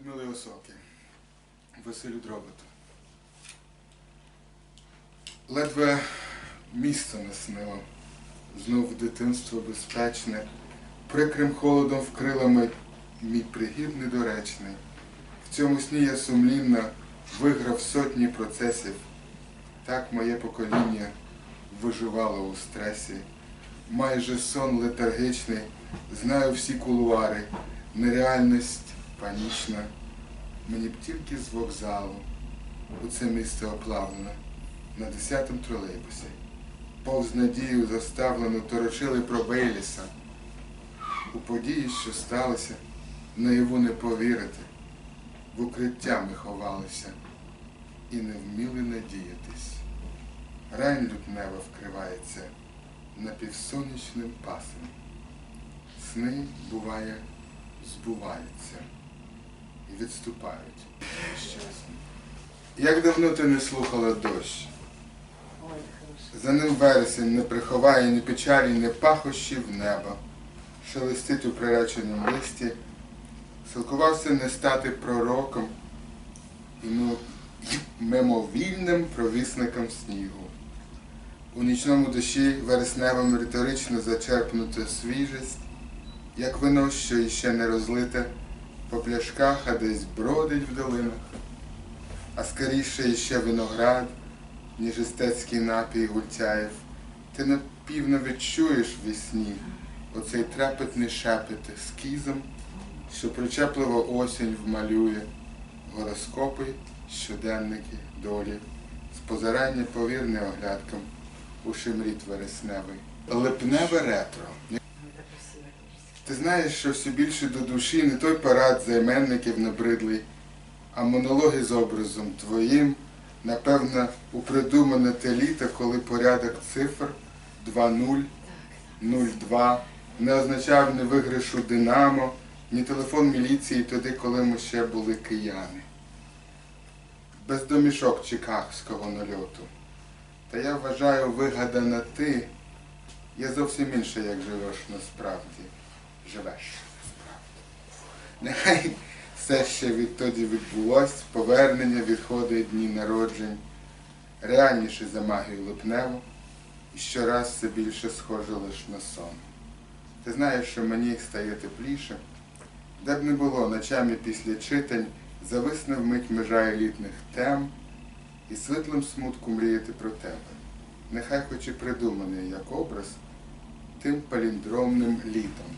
Людмили Осоки, Василю Дроботу. Ледве місто наснило, знов дитинство безпечне, прикрим холодом вкрилами мій пригід недоречний. В цьому сні я сумлінно виграв сотні процесів. Так моє покоління виживало у стресі. Майже сон летаргичний, знаю всі кулуари, нереальність панічна. Мені б тільки з вокзалу у це місце оплавлене на десятому тролейбусі. Повз надію заставлену торочили про Бейліса. У події, що сталося, наяву не повірити. В укриття ми ховалися і не вміли надіятись. Рань лютнева вкривається напівсонячним пасом. Сни, буває, збуваються і відступають. Як давно ти не слухала дощ? За ним вересень не приховає ні печалі, ні пахощів неба. Шелестить у приреченому листі, силкувався не стати пророком і мимовільним провісником снігу. У нічному дощі вересневим риторично зачерпнута свіжість, як вино, що іще не розлите, по пляшках, а десь бродить в долинах, а скоріше іще виноград, ніж естетський напій гультяєв. Ти напівно відчуєш вісні оцей трепетний шепіт ескізом, що причепливо осінь вмалює гороскопи, щоденники, долі, спозирання повірне оглядкам у шимріт вересневий. Липневе ретро. Ти знаєш, що все більше до душі не той парад займенників набридлий, а монологи з образом твоїм, напевно, упридумане те літо, коли порядок цифр 2-0, Так, 0-2 не означав ні виграшу Динамо, ні телефон міліції тоді, коли ми ще були кияни. Без домішок чикагського нальоту. Та я вважаю, вигадана ти є зовсім інше, як живеш насправді. Живеш насправді. Нехай все ще відтоді відбулось, повернення відходи дні народжень, реальніше за магію липневу, і щораз все більше схоже лиш на сон. Ти знаєш, що мені стає тепліше, де б не було ночами після читань, зависне вмить межа елітних тем і світлим смутку мріяти про тебе. Нехай хоч і придуманий як образ, тим паліндромним літом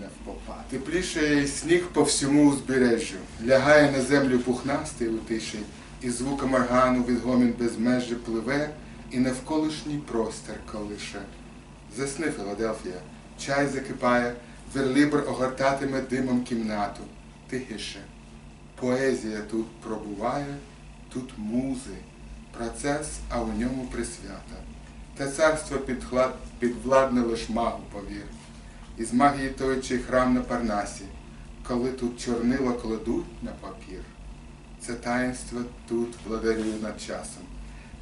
не впопад. Теплішає й сніг по всьому узбережжю, лягає на землю пухнастий у тиші, і звуком органу відгомін безмежі пливе, і навколишній простір колише. Засни, Філадельфія, чай закипає, верлібр огортатиме димом кімнату, тихіше. Поезія тут пробуває, тут музи, процес, а у ньому присвята. Те царство підвладне лиш магу повір. Із магії той чий храм на Парнасі, коли тут чорнила кладуть на папір. Це таїнство тут владарює над часом,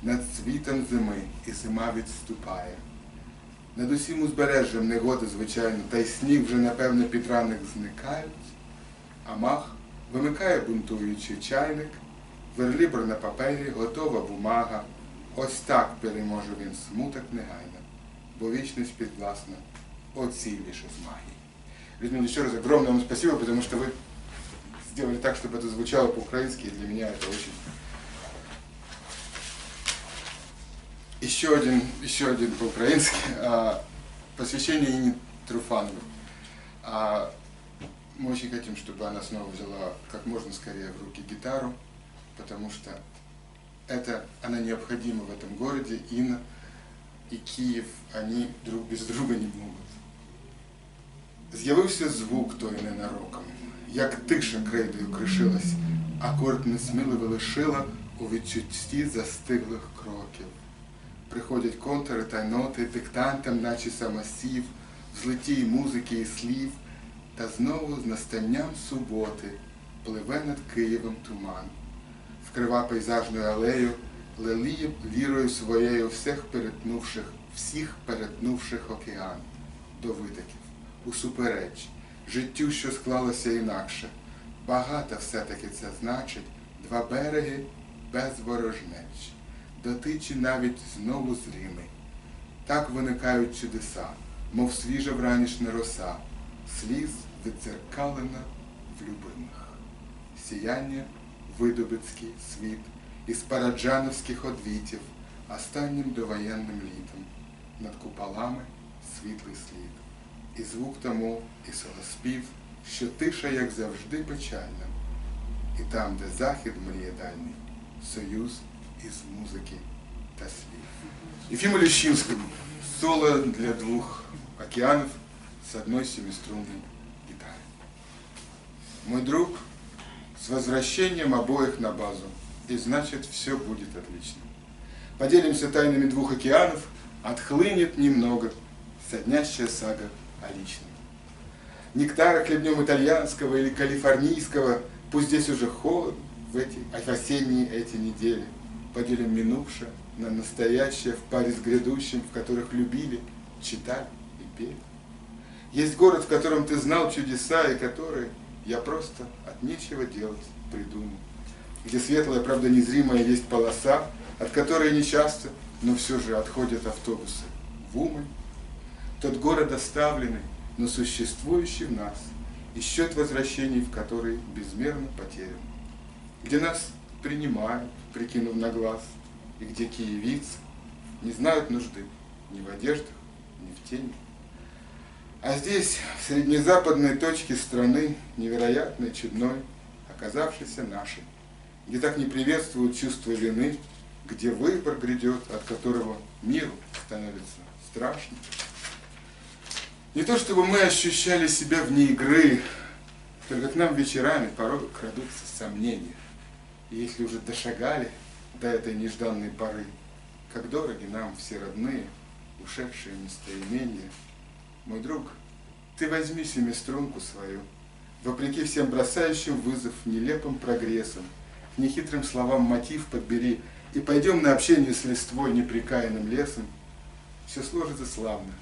над світом зими, і зима відступає. Над усім узбережжям негоди, звичайно, та й сніг вже, напевне, під ранок зникають, а мах вимикає бунтуючий чайник, верлібр на папері, готова бумага. Ось так переможе він смуток негайно, бо вічність підвласна оціліше з магии. Людмила, еще раз огромное вам спасибо, потому что вы сделали так, чтобы это звучало по-украински, и для меня это очень... Еще один, еще один по-украински. а, Посвящение Ине Труфановой. А, Мы очень хотим, чтобы она снова взяла как можно скорее в руки гитару, потому что это, она необходима в этом городе. Инна и Київ, они друг без друга не можуть. З'явився звук той ненароком, як тиша крейдою кришилась, акорд несміливо лишила у відчутті застиглих кроків. Приходять контури та ноти, диктантам, наче самосів, взлеті музики і слів, та знову з настанням суботи пливе над Києвом туман, вкрива пейзажною алею, леліє вірою своєю всіх перетнувших, всіх перетнувших океан. До витоків, усупереч, життю, що склалося інакше, Багато все-таки це значить два береги без ворожнеч, дотичі навіть знову зріми. Так виникають чудеса, мов свіжа вранішня роса, сліз віддзеркалена в любимих. Сіяння видобицький світ із параджановських одвітів, останнім довоєнним літом, над куполами світлий слід, і звук тому, і солоспів, що тиша, як завжди, печальна, і там, де захід мріє дальний, союз із музики та слів. Ефиму Лещинскому соло для двух океанов с одной семиструнной гитарой. Мой друг, с возвращением обоих на базу, и значит все будет отлично. Поделимся тайнами двух океанов, отхлынет немного соднящая сага о личном. Нектара хлебнем итальянского или калифорнийского, пусть здесь уже холодно, в эти осенние эти недели. Поделим минувшее на настоящее в паре с грядущим, в которых любили, читали и пели. Есть город, в котором ты знал чудеса, и который я просто от нечего делать придумал. Где светлая, правда незримая есть полоса, от которой нечасто, но все же отходят автобусы в Умань. Тот город оставленный, но существующий в нас, и счет возвращений в который безмерно потерян. Где нас принимают, прикинув на глаз, и где киевицы не знают нужды ни в одеждах, ни в тени. А здесь, в среднезападной точке страны, невероятной, чудной, оказавшейся нашей, где так не приветствуют чувство вины, где выбор грядет, от которого миру становится страшно. Не то чтобы мы ощущали себя вне игры, только к нам вечерами порой крадутся сомнения. И если уже дошагали до этой нежданной поры, как дороги нам все родные, ушедшие местоимения, мой друг, ты возьми семиструнку свою, вопреки всем бросающим вызов нелепым прогрессам, к нехитрым словам мотив подбери, и пойдем на общение с листвой неприкаянным лесом, все сложится славно,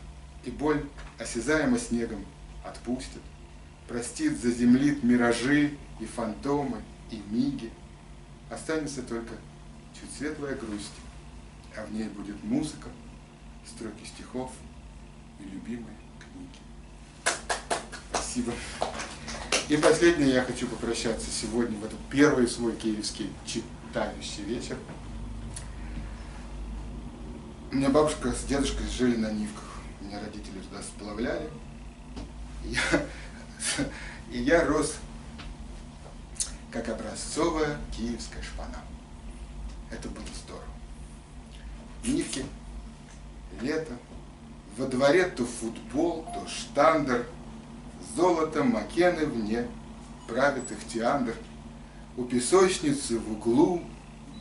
и боль, осязаемо снегом, отпустит, простит, заземлит миражи и фантомы, и миги. Останется только чуть светлая грусть, а в ней будет музыка, строки стихов и любимые книги. Спасибо. И последнее я хочу попрощаться сегодня, в этот первый свой киевский читающий вечер. У меня бабушка с дедушкой жили на Нивках. Меня родители туда сплавляли. И я, и я рос как образцовая киевская шпана. Это было здорово. Нивки, лето, во дворе то футбол, то штандер, золото макены вне, правит их теандр. У песочницы в углу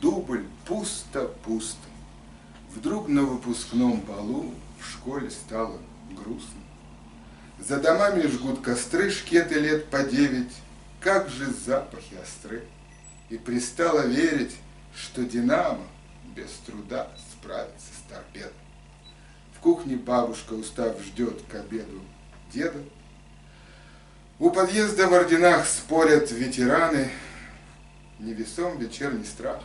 дубль пусто-пусто. Вдруг на выпускном балу в школе стало грустно. За домами жгут костры шкеты лет по девять, как же запахи остры. И пристало верить, что Динамо без труда справится с торпедой. В кухне бабушка, устав, ждет к обеду деда. У подъезда в орденах спорят ветераны, Невесом вечерний страх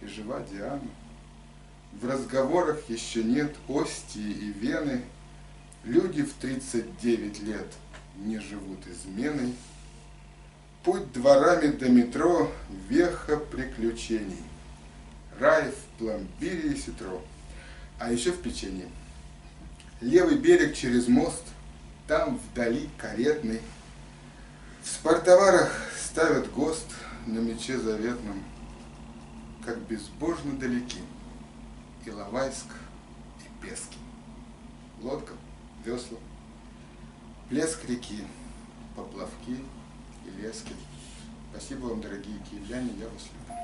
и жива Диана. В разговорах еще нет остии и вены, Люди в 39 лет не живут изменой. Путь дворами до метро – веха приключений. Рай в пломбире и ситро, а еще в печенье. Левый берег через мост, там вдали каретный. В спортоварах ставят ГОСТ на мече заветном, как безбожно далеки Иловайск и Пески. Лодка, весла, плеск реки, поплавки и лески. Спасибо вам, дорогие киевляне, я вас люблю.